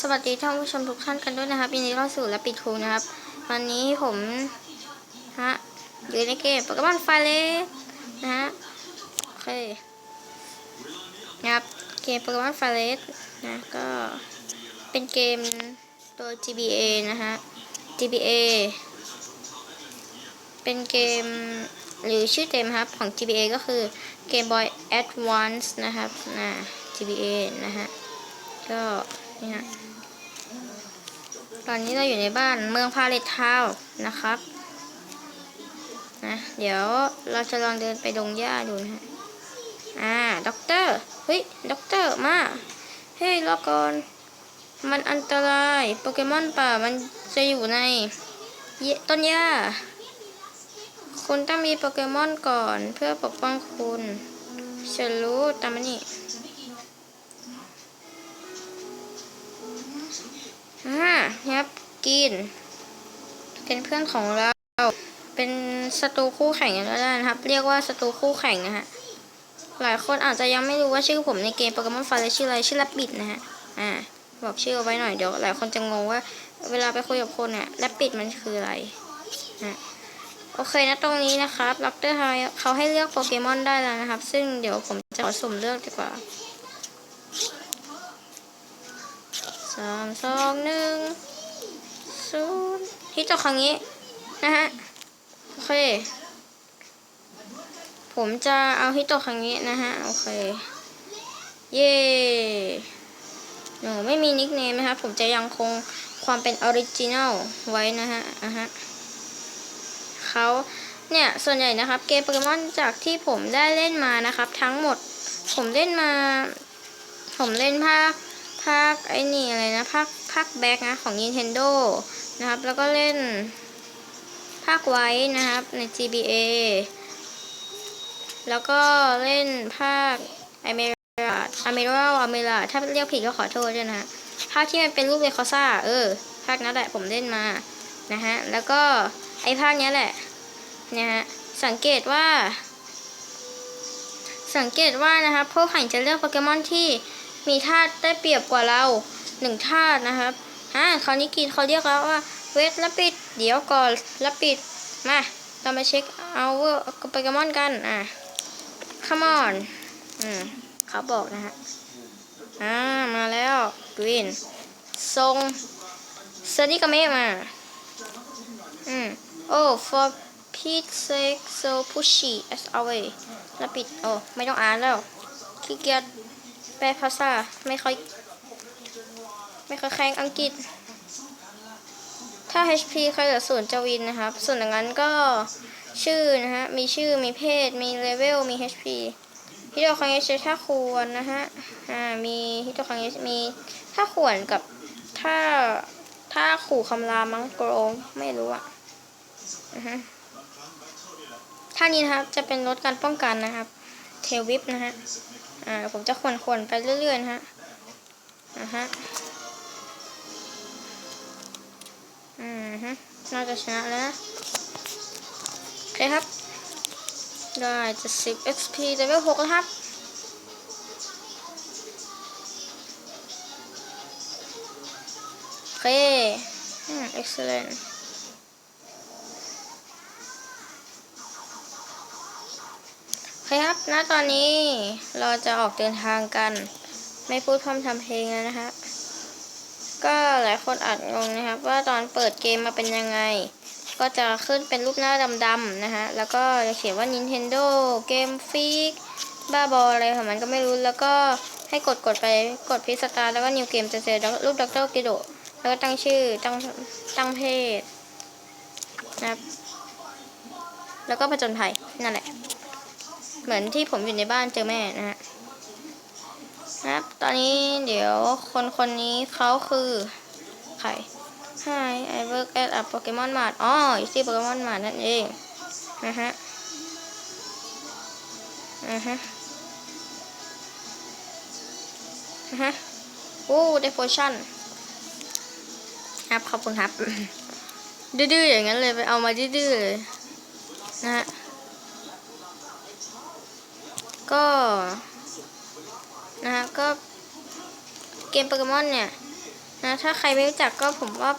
สวัสดีท่านผู้ชมทุกท่านกันด้วยนะครับยินดีต้อนรับสู่และปิดทูนะครับ วันนี้ผมฮะอยู่ในเกมโปเกมอนไฟเลสนะฮะโอเคนะครับเกมโปเกมอนไฟเลสนะก็เป็นเกมตัว GBA นะฮะ GBA เป็นเกมหรือชื่อเต็มครับของ GBA ก็คือ Game Boy Advance นะครับนะ GBA นะฮะก็ นี่ฮะตอนนี้เราอยู่ในบ้านเมืองพาเลททาวนะครับนะเดี๋ยวเราจะลองเดินไปดงหญ้าดูนะฮะอ่าด็อกเตอร์เฮ้ยด็อกเตอร์มาเฮ้ยรอก่อนมันอันตรายโปเกมอนป่ามันจะอยู่ในต้นหญ้า คุณต้องมีโปเกมอนก่อนเพื่อปกป้องคุณฉันรู้ตามนี่ อ่ายับกิน เป็นเพื่อนของเรา เป็นศัตรูคู่แข่งกันก็ได้นะครับ เรียกว่าศัตรูคู่แข่งนะฮะ หลายคนอาจจะยังไม่รู้ว่าชื่อผมในเกมโปเกมอนฟเลยชื่ออะไรชื่อแรบบิดนะฮะ อ่า บอกชื่อเอาไว้หน่อยเดี๋ยว หลายคนจะงงว่า เวลาไปคุยกับคนเนี่ยแรบบิดมันคืออะไรนะโอเคนะตรงนี้นะครับดรไฮเขาให้เลือกโปเกมอนได้แล้วนะครับ ซึ่งเดี๋ยวผมจะขอสุ่มเลือกดีกว่า สามสองหนึ่งศูนย์ที่จบครั้งนี้นะฮะโอเค ผมจะเอาที่จบครั้งนี้นะฮะ โอเค เย่หนูไม่มีนิกเนมนะครับ ผมจะยังคงความเป็นออริจินัลไว้นะฮะอะฮะเขาเนี่ย ส่วนใหญ่นะครับ เกมโปเกมอนจากที่ผมได้เล่นมานะครับ ทั้งหมด ผมเล่นมา ผมเล่นภาค ภาคไอ้นี่อะไรนะภาคภาคแบ็กนะของ Nintendo นะครับ แล้วก็เล่นภาคไว้นะครับใน GBA แล้วก็เล่นภาคอเมราอเมราอเมราถ้าเรียกผิดก็ขอโทษด้วยนะภาคที่มันเป็นรูปเรคอซ่าเออ ภาคนั้นแหละผมเล่นมานะฮะ แล้วก็ไอ้ภาคเนี้ยแหละเนี่ยฮะ สังเกตว่า สังเกตว่านะครับพวกแข่งจะเลือกโปเกมอนที่ มีธาตุได้เปรียบกว่าเราหนึ่งธาตุนะครับอ่าคราวนี้กินเขาเรียกแล้วว่าเวทและปิด เดี๋ยวก่อนและปิด มาเรามาเช็คเอาเวอร์โปเกมอนกัน อะ come on อืมเขาบอกนะฮะ อ่า มาแล้วกรีนทรงเซนิกาเมะมา อืมโอ้ for Pete sake so pushy as always และปิด โอ้ ไม่ต้องอ่านแล้วขี้เกียจ แปลภาษาไม่ค่อย ไม่ค่อยแข่งอังกฤษ ถ้า HP ใครเหลือศูนย์จะวินนะครับ ส่วนอย่างนั้นก็ชื่อนะฮะ มีชื่อ มีเพศ มีเลเวล มี HP ฮิโตคังเอชถ้าควรนะฮะ อ่า มีฮิโตคังเอชมีถ้าขวนกับถ้าถ้าขู่คำรามมั้งโกรมไม่รู้อะอือฮะท่านี้นะครับจะเป็นลดการป้องกันนะครับ เทวิปนะฮะ อ่าผมจะขวนขวนๆไปเรื่อยๆนะฮะอ่าฮะอืมฮึน่าจะชนะแล้วนะโอเคครับ ได้จะสิบ XP เลเวลหกแล้วครับโอเคอืม excellent คครับ ณ ตอนนี้เราจะออกเดินทางกัน ไม่พูดพร่ำทำเพลงแล้วนะฮะ ก็หลายคนอาจงงนะครับ ว่าตอนเปิดเกมมาเป็นยังไง ก็จะขึ้นเป็นรูปหน้าดำๆนะฮะ แล้วก็จะเขียนว่า Nintendo Game Freak บ้าบออะไรของมันก็ไม่รู้ แล้วก็ให้กดกดไปกดพิสตาร์แล้วก็ New Game จะเจอรูปดรกิโดแล้วก็ตั้งชื่อ ตั้งตั้งเพศนะครับ แล้วก็ผจญภัยนั่นแหละ เหมือนที่ผมอยู่ในบ้านเจอแม่นะฮะนะครับ ตอนนี้เดี๋ยวคนคนนี้เขาคือใคร Hi I work at a Pokemon Mart อ๋ออยู่ที่ Pokemon Mart นั่นเองนะฮะนะฮะนะฮะโอ้ได้โพชั่นครับขอบคุณครับดื้อๆอย่างนั้นเลยไปเอามาดื้อๆเลยนะฮะ ก็นะฮะก็เกมโปเกมอนเนี่ยนะถ้าใครไม่รู้จักก็ผมว่า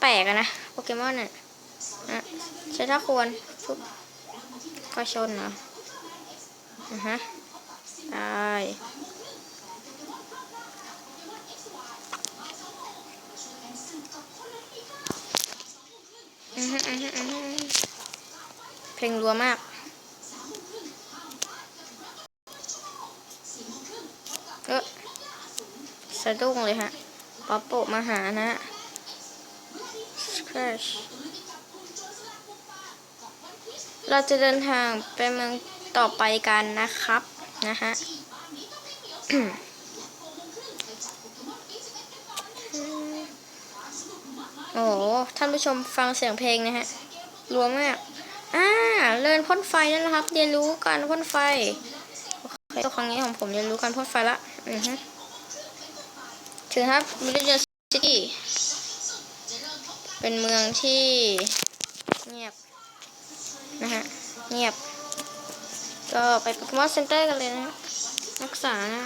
แปลกนะโปเกมอนน่ะนะใช้ถ้าควรปุ๊บก็ชนเหรออะฮะได้อือฮึอือฮึอือเพลงรัวมาก เออ สะดุ้งเลยฮะป๊อปโปมาหานะครชเราจะเดินทางไปเมืองต่อไปกันนะครับนะฮะโอ้ท่านผู้ชมฟังเสียงเพลงนะฮะรัวมากอ่าเรียนพ่นไฟนั่นแหละครับ เรียนรู้การพ่นไฟ โอเคตัวครั้งนี้ของผมเรียนรู้การพ่นไฟละ อือฮึ ถึงครับมิลเลอร์ซิตี้เป็นเมืองที่ เงียบ นะฮะ เงียบ ก็ไปโปเกมอนเซ็นเตอร์กันเลยนะรักษานะ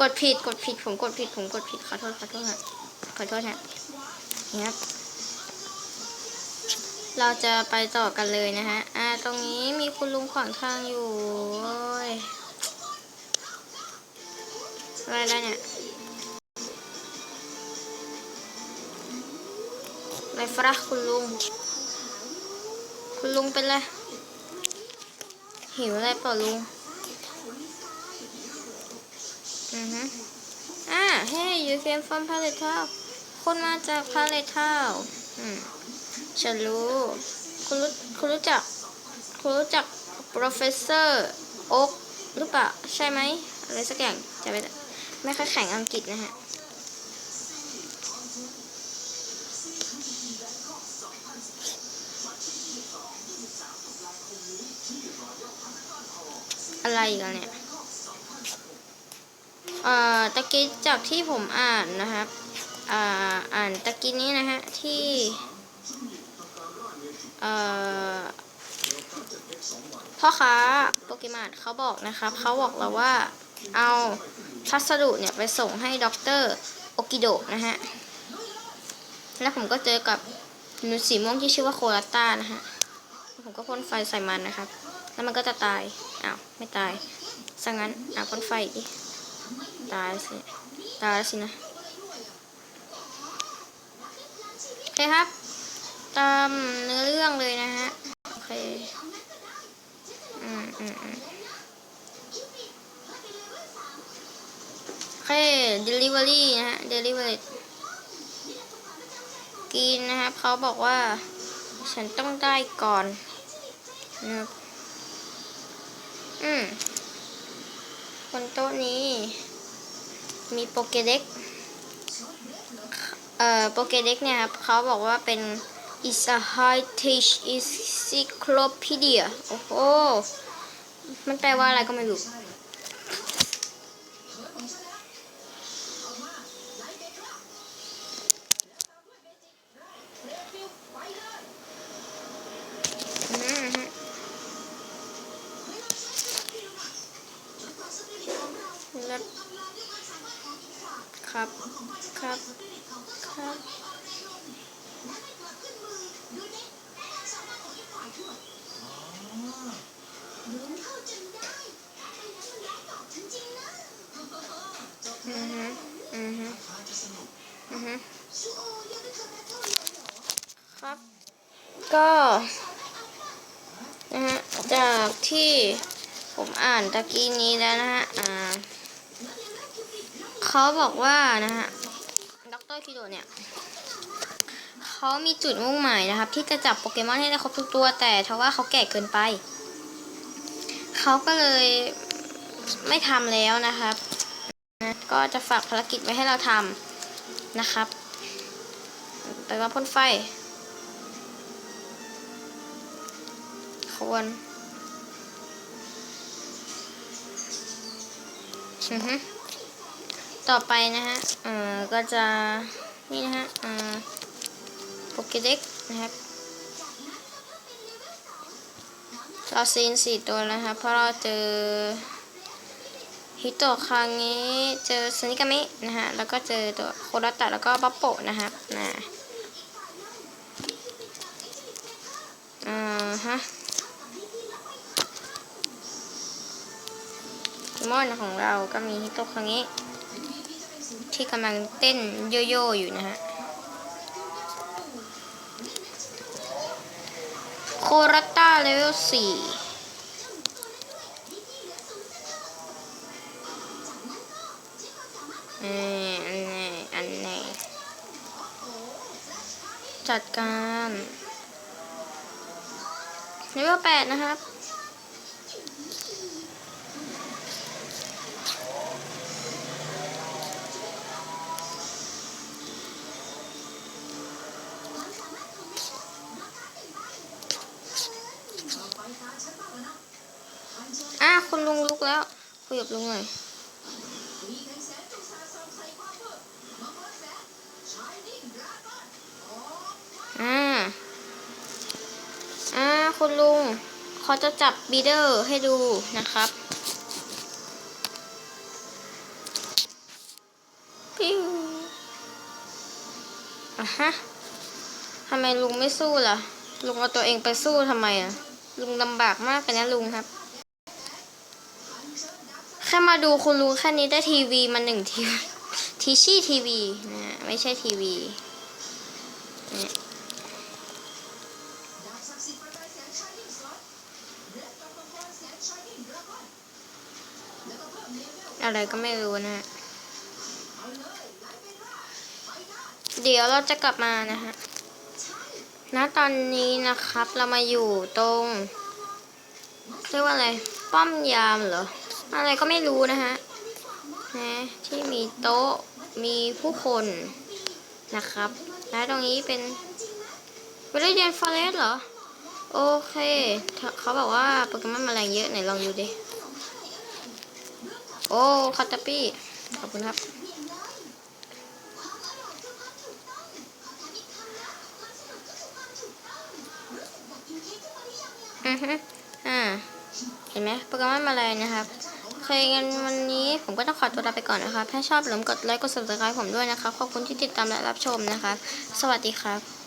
กดผิด กดผิด ผมกดผิด ผมกดผิด ขอโทษ ขอโทษฮะขอโทษฮะนี่ครับ เราจะไปต่อกันเลยนะฮะ อ่า ตรงนี้มีคุณลุงขวางทางอยู่โอ้ยอะไรแล้วเนี่ยอะไรฟะคุณลุง คุณลุงเป็นไร หิวอะไรเปล่าลุง อือฮึอ่า เฮ้ you came from Palette Town คุณมาจาก Palette Town อืม ฉันรู้ คุณรู้คุณรู้จัก คุณรู้จัก professor โอ๊กหรือเปล่า ใช่ไหมอะไรสักอย่างจะไปไม่ค่อยแข่งอังกฤษนะฮะ อะไรอีกันเนี่ย เอ่อ ตะกี้จากที่ผมอ่านนะครับ อ่า อ่านตะกี้นี้นะฮะ ที่ พ่อค้าโปเกมอนเขาบอกนะครับเขาบอกเราว่าเอาพัสดุเนี่ยไปส่งให้ด็อกเตอร์โอกิโดะนะฮะ แล้วผมก็เจอกับหนูสีม่วงที่ชื่อว่าโคลาต้านะฮะ ผมก็พ่นไฟใส่มันนะครับ แล้วมันก็จะตาย อ้าว ไม่ตายสังงั้นอ้าวพ่นไฟอีกตายสิ ตายสินะโอเคครับ ตามเนื้อเรื่องเลยนะฮะ โอเค อืมอืมอืมโอเค delivery นะฮะ delivery กินนะครับเขาบอกว่า ฉันต้องได้ก่อนนะครับอืมบนโต๊ะนี้ มีโปเกเด็กเอ่อโปเกเด็กเนี่ยครับเขาบอกว่าเป็น is a high tech encyclopedia โอ้โห มันแปลว่าอะไรก็ไม่รู้ ครับ ครับ ครับ อือฮึอือฮึอือฮึครับ ก็นะฮะจากที่ผมอ่านตะกี้นี้แล้วนะฮะอ่าเขาบอกว่านะฮะดรคิโดเนี่ยเขามีจุดมุ่งหมายนะครับ ที่จะจับโปเกมอนให้ได้ครบทุกตัว แต่ทว่าเขาแก่เกินไปเขาก็เลยไม่ทำแล้วนะครับนะก็จะฝากภารกิจไว้ให้เราทำนะครับ ไปว่าพ่นไฟ ควรต่อไปนะฮะ เอ่อ ก็จะ นี่นะฮะ เอ่อโปเกเด็กนะครับ เราซีนสี่ตัวนะครับ เพราะเราเจอฮิโตะครั้งนี้เจอสนิกามินะฮะ แล้วก็เจอตัวโคดาตะแล้วก็บัปโปะนะครับนะอ่าฮะ มอนของเราก็มีฮิโตครั้งนี้ที่กำลังเต้นโยโย่อยู่นะฮะ โครัตตาเลเวลสี่เอออันนี้อันนี้จัดการเลเวลแปดนะครับ คุณลุงลุกแล้ว คุยกับลุงหน่อยอ่า อ่า คุณลุงเขาจะจับบีเดอร์ให้ดูนะครับปิ้วอะฮะทำไมลุงไม่สู้ล่ะ ลุงเอาตัวเองไปสู้ทำไมอะ ลุงลำบากมากเลยนะลุงครับ แค่มาดูคุณลุงแค่นี้ได้ทีวีมาหนึ่งทีทีชี่ทีวีนะไม่ใช่ทีวีอะไรก็ไม่รู้นะฮะเดี๋ยวเราจะกลับมานะฮะณตอนนี้นะครับเรามาอยู่ตรงเรียกว่าอะไร ป้อมยามเหรอ อะไรก็ไม่รู้นะฮะนะที่มีโต๊ะมีผู้คนนะครับและตรงนี้เป็นวิลเลนฟอเรสเหรอ โอเค เขาบอกว่าโปเกมอนแมลงเยอะไหนลองดูดิ โอ้คาตาปี้ ขอบคุณครับ อือฮึอ่า เห็นไหมโปเกมอนมลยนะครับ เคงั้นวันนี้ผมก็ต้องขอตัวลาไปก่อนนะครับถ้าชอบอย่าลืมกดไลค์ กด subscribe ผมด้วยนะครับขอบคุณที่ติดตามและรับชมนะครับสวัสดีครับ